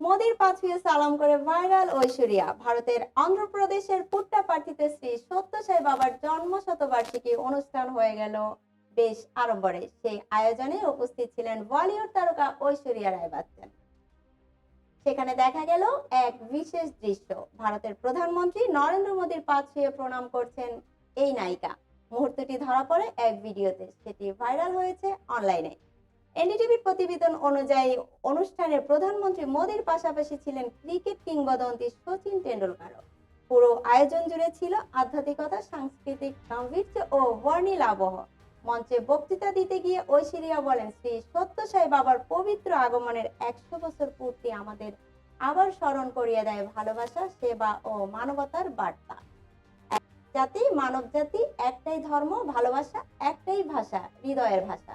মোদির পাঁচুয়ে সালাম করে ভাইরাল ঐশ্বরিয়া। ভারতের অন্ধ্রপ্রদেশের পুট্টাপার্থিতে শ্রী সত্যসাই বাবার জন্ম শতবার্ষিকী অনুষ্ঠান হয়ে গেল বেশ আড়ম্বরে। সেই আয়োজনে উপস্থিত ছিলেন বলিউড তারকা ঐশ্বরিয়া রায় বচ্চন সেখানে দেখা গেল এক বিশেষ দৃশ্য। ভারতের প্রধানমন্ত্রী নরেন্দ্র মোদীর পা প্রণাম করছেন এই নায়িকা। মুহূর্তটি ধরা পড়ে এক ভিডিওতে। সেটি ভাইরাল হয়েছে অনলাইনে। এনডিটিভির প্রতিবেদন অনুযায়ী অনুষ্ঠানে প্রধানমন্ত্রী মোদীর পাশাপাশি ছিলেন ক্রিকেট কিংবদন্তি সচিন টেন্ডুলকারও পুরো আয়োজন জুড়ে ছিল আধ্যাত্মিকতা, সাংস্কৃতিক গাম্ভীর্য ও বর্ণিল আবহ। মঞ্চে বক্তৃতা দিতে গিয়ে ঐশ্বরিয়া বলেন, শ্রী সত্যসাই বাবার পবিত্র আগমনের একশো বছর পূর্তি আমাদের আবার স্মরণ করিয়ে দেয় ভালোবাসা, সেবা ও মানবতার বার্তা। জাতি মানব জাতি একটাই ধর্ম, ভালোবাসা, একটাই ভাষা, হৃদয়ের ভাষা।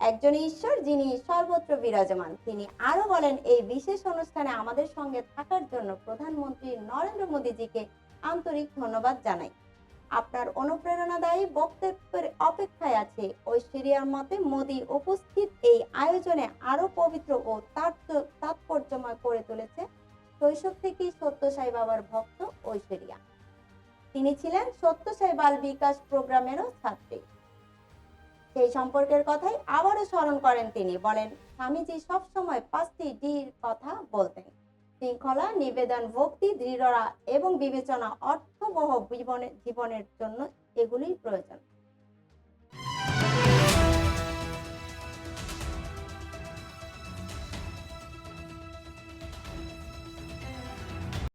একজন ঈশ্বর যিনি সর্বত্র বিরাজমান। তিনি আরও বলেন, এই বিশেষ অনুষ্ঠানে আমাদের সঙ্গে থাকার জন্য প্রধানমন্ত্রী নরেন্দ্র মোদীজিকে আন্তরিক ধন্যবাদ জানাই। আপনার অনুপ্রেরণাদায়ী বক্তব্যের অপেক্ষায় আছে ঐশ্বরিয়ার মতে মোদী উপস্থিত এই আয়োজনে আরও পবিত্র ও তাৎপর্যময় করে তুলেছে শৈশব থেকেই সত্যসাই বাবার ভক্ত ঐশ্বরিয়া। তিনি ছিলেন সত্যসাই বাল বিকাশ প্রোগ্রামেরও ছাত্রী। সেই সম্পর্কের কথাই আবারও স্মরণ করেন তিনি। বলেন, স্বামীজি সবসময় পাঁচটি ডির কথা বলতেন। শৃঙ্খলা, নিবেদন, ভক্তি দৃঢ়রা এবং বিবেচনা অর্থবহ জীবনের জীবনের জন্য এগুলি প্রয়োজন।